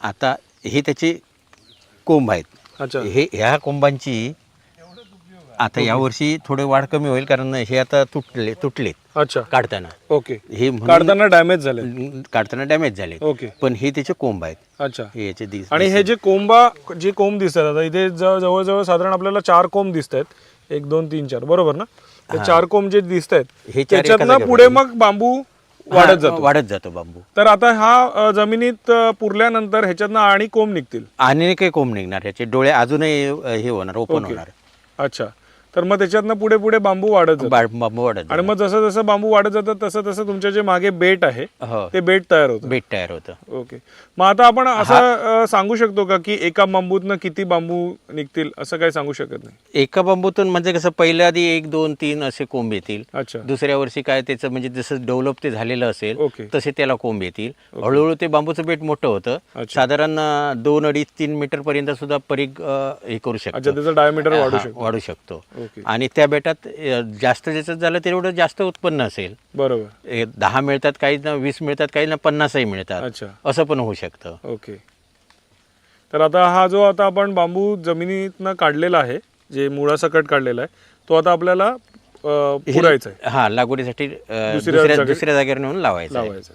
आता हे त्याचे कोंब आहेत. अच्छा. हे ह्या कोंबांची आता यावर्षी थोडे वाढ कमी होईल कारण हे आता तुटले तुटलेत अच्छा. काढताना. ओके. हे म्हणून काढताना डॅमेज झाले काढताना डॅमेज झाले ओके. पण हे त्याचे कोंब आहेत. अच्छा. हे याचे दिस आणि हे जे कोंबा जे कोंब दिसतात आता इथे ज- जवळजवळ साधारण आपल्याला चार कोंब दिसत आहेत एक दोन तीन चार. बरोबर ना? ते चार कोंब जे दिसत आहेत हे चार एका त्याच्यातनं जागेवर पुढे मग बांबू वाढत जातो. वाढत जातो बांबू. तर आता हा जमिनीत पुरल्यानंतर ह्याच्यातनं आणि कोंब निघतील? आणि काही कोंब निघणार ह्याचे डोळे अजूनही हे होणार ओपन. होणार. अच्छा. तर मग त्याच्यातनं पुढे पुढे बांबू वाढत जातो बा- बांबू वाढत आणि मग जसं जसं बांबू वाढत जातं तसं तसं तुमच्या जे मागे बेट आहे. हो. ते बेट तयार होतं. बेट तयार होतं. ओके. मग आता आपण असं अ, सांगू शकतो का की एका बांबूतनं किती बांबू निघतील असं काही सांगू शकत नाही? एका बांबूतून म्हणजे कसं पहिल्या आधी एक दोन तीन असे कोंब येतील. अच्छा. दुसऱ्या वर्षी काय त्याचं म्हणजे जसं डेव्हलप ते झालेलं असेल ओके. तसे त्याला कोंब येतील. हळूहळू ते बांबूचं बेट मोठं होतं. अच्छा. साधारण अं, दोन अडीच तीन मीटर पर्यंत सुद्धा परीघ अं, हे करू अच्छा शकतो त्याचं डायमीटर वाढू हा, शकतो. वाढू शकतो. ओके आणि त्या बेटात जास्त ज्याचं झालं तेवढं जास्त उत्पन्न असेल. बरोबर. दहा मिळतात काही ना वीस मिळतात काही ना पन्नासही मिळतात. अच्छा. असं पण होऊ शकतं. ओके. तर आता हा जो आता आपण बांबू जमिनीतनं काढलेला आहे जे मुळासकट काढलेला आहे तो आता आपल्याला पुरायचा आहे. हा लागवडीसाठी दुसऱ्या दुसऱ्या जागे- दुसऱ्या जागेवर नेऊन लावायचं. लावायचा